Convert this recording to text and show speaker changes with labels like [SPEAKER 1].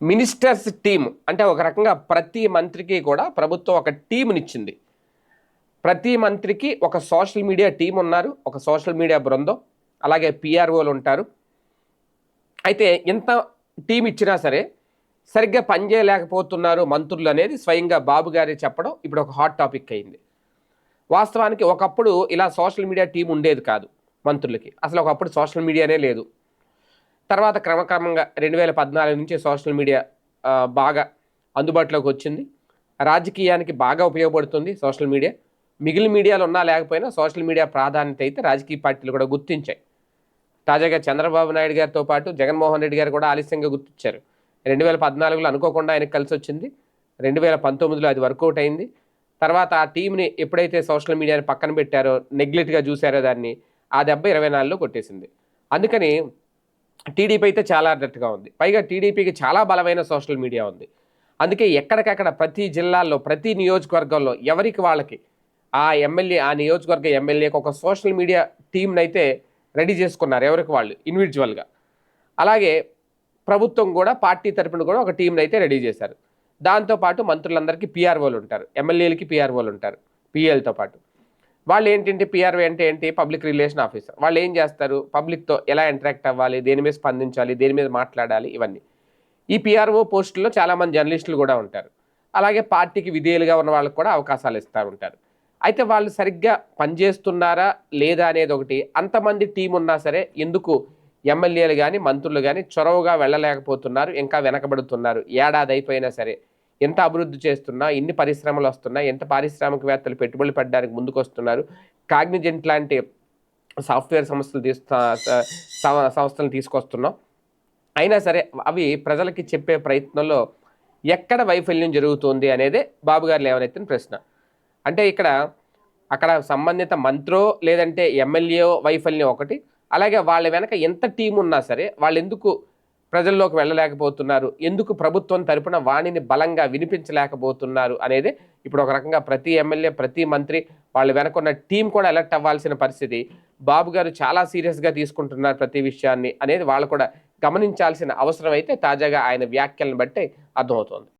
[SPEAKER 1] Ministers team అంటే ఒక రకంగా ప్రతి మంత్రికి కూడా ప్రభుత్వం ఒక టీంనిచ్చింది ప్రతి మంత్రికి ఒక సోషల్ మీడియా టీం ఉన్నారు ఒక సోషల్ మీడియా బృందం అలాగే పిఆర్ఓలు ఉంటారు. అయితే ఎంత టీం ఇచ్చినా సరే సరిగ్గా పనిచేయలేకపోతున్నారు మంత్రులు అనేది స్వయంగా బాబు గారే చెప్పడం ఇప్పుడు ఒక హాట్ టాపిక్ అయింది. వాస్తవానికి ఒకప్పుడు ఇలా సోషల్ మీడియా టీం ఉండేది కాదు మంత్రులకి. అసలు ఒకప్పుడు సోషల్ మీడియానే లేదు. తర్వాత క్రమక్రమంగా రెండు వేల పద్నాలుగు నుంచి సోషల్ మీడియా బాగా అందుబాటులోకి వచ్చింది. రాజకీయానికి బాగా ఉపయోగపడుతుంది సోషల్ మీడియా. మిగిలిన మీడియాలు ఉన్నా లేకపోయినా సోషల్ మీడియా ప్రాధాన్యత అయితే రాజకీయ పార్టీలు కూడా గుర్తించాయి. తాజాగా చంద్రబాబు నాయుడు గారితో పాటు జగన్మోహన్ రెడ్డి గారు కూడా ఆలస్యంగా గుర్తించారు. రెండు వేల పద్నాలుగులో అనుకోకుండా ఆయనకు కలిసి వచ్చింది. రెండు వేల పంతొమ్మిదిలో అది వర్కౌట్ అయింది. తర్వాత ఆ టీంని ఎప్పుడైతే సోషల్ మీడియాని పక్కన పెట్టారో నెగ్లెక్ట్గా చూశారో దాన్ని ఆ దెబ్బ ఇరవై నాలుగులో కొట్టేసింది. అందుకని టీడీపీ అయితే చాలా అడ్డట్టుగా ఉంది. పైగా టీడీపీకి చాలా బలమైన సోషల్ మీడియా ఉంది. అందుకే ఎక్కడికక్కడ ప్రతి జిల్లాల్లో ప్రతి నియోజకవర్గంలో ఎవరికి వాళ్ళకి ఆ ఎమ్మెల్యే ఆ నియోజకవర్గ ఎమ్మెల్యేకి ఒక సోషల్ మీడియా టీంని అయితే రెడీ చేసుకున్నారు ఎవరికి వాళ్ళు? ఇండివిజువల్గా అలాగే ప్రభుత్వం కూడా పార్టీ తరపున కూడా ఒక టీంని అయితే రెడీ చేశారు. దాంతోపాటు మంత్రులందరికీ పిఆర్ఓలు ఉంటారు. ఎమ్మెల్యేలకి పిఆర్ఓలు ఉంటారు. పిఎల్తో పాటు. వాళ్ళు ఏంటంటే పిఆర్ఓ అంటే ఏంటి? పబ్లిక్ రిలేషన్ ఆఫీసర్ వాళ్ళు ఏం చేస్తారు? పబ్లిక్తో ఎలా ఇంటరాక్ట్ అవ్వాలి? దేని మీద స్పందించాలి? దేని మీద మాట్లాడాలి? ఇవన్నీ. ఈ పిఆర్ఓ పోస్టుల్లో చాలామంది జర్నలిస్టులు కూడా ఉంటారు. అలాగే పార్టీకి విధేయులుగా ఉన్న వాళ్ళకి కూడా అవకాశాలు ఇస్తూ ఉంటారు. అయితే వాళ్ళు సరిగ్గా పనిచేస్తున్నారా లేదా అనేది ఒకటి. అంతమంది టీం ఉన్నా సరే ఎందుకు ఎమ్మెల్యేలు కానీ మంత్రులు కానీ చొరవగా వెళ్ళలేకపోతున్నారు? ఇంకా వెనకబడుతున్నారు? ఏడాది అయిపోయినా సరే ఎంత అభివృద్ధి చేస్తున్నా ఎన్ని పరిశ్రమలు వస్తున్నా ఎంత పారిశ్రామికవేత్తలు పెట్టుబడులు పెట్టడానికి ముందుకు వస్తున్నారు కాగ్నిజెంట్ లాంటి సాఫ్ట్వేర్ సంస్థలు తీస్తా సంస్థలను సంస్థలు తీసుకొస్తున్నాం. అయినా సరే అవి ప్రజలకి చెప్పే ప్రయత్నంలో ఎక్కడ వైఫల్యం జరుగుతుంది అనేదే బాబు గారు లేవనెత్తిన ప్రశ్న. అంటే ఇక్కడ అక్కడ సంబంధిత మంత్రో లేదంటే ఎమ్మెల్యే వైఫల్యం ఒకటి అలాగే వాళ్ళ వెనక ఎంత టీం ఉన్నా సరే వాళ్ళు ఎందుకు ప్రజల్లోకి వెళ్ళలేకపోతున్నారు. ఎందుకు ప్రభుత్వం తరపున వాణిని బలంగా వినిపించలేకపోతున్నారు అనేది ఇప్పుడు ఒక రకంగా ప్రతి ఎమ్మెల్యే ప్రతి మంత్రి వాళ్ళ వెనకున్న టీం కూడా ఎలక్ట్ అవ్వాల్సిన పరిస్థితి. బాబు గారు చాలా సీరియస్గా తీసుకుంటున్నారు ప్రతి విషయాన్ని అనేది వాళ్ళు కూడా గమనించాల్సిన అవసరం అయితే తాజాగా ఆయన వ్యాఖ్యలను బట్టి అర్థమవుతోంది.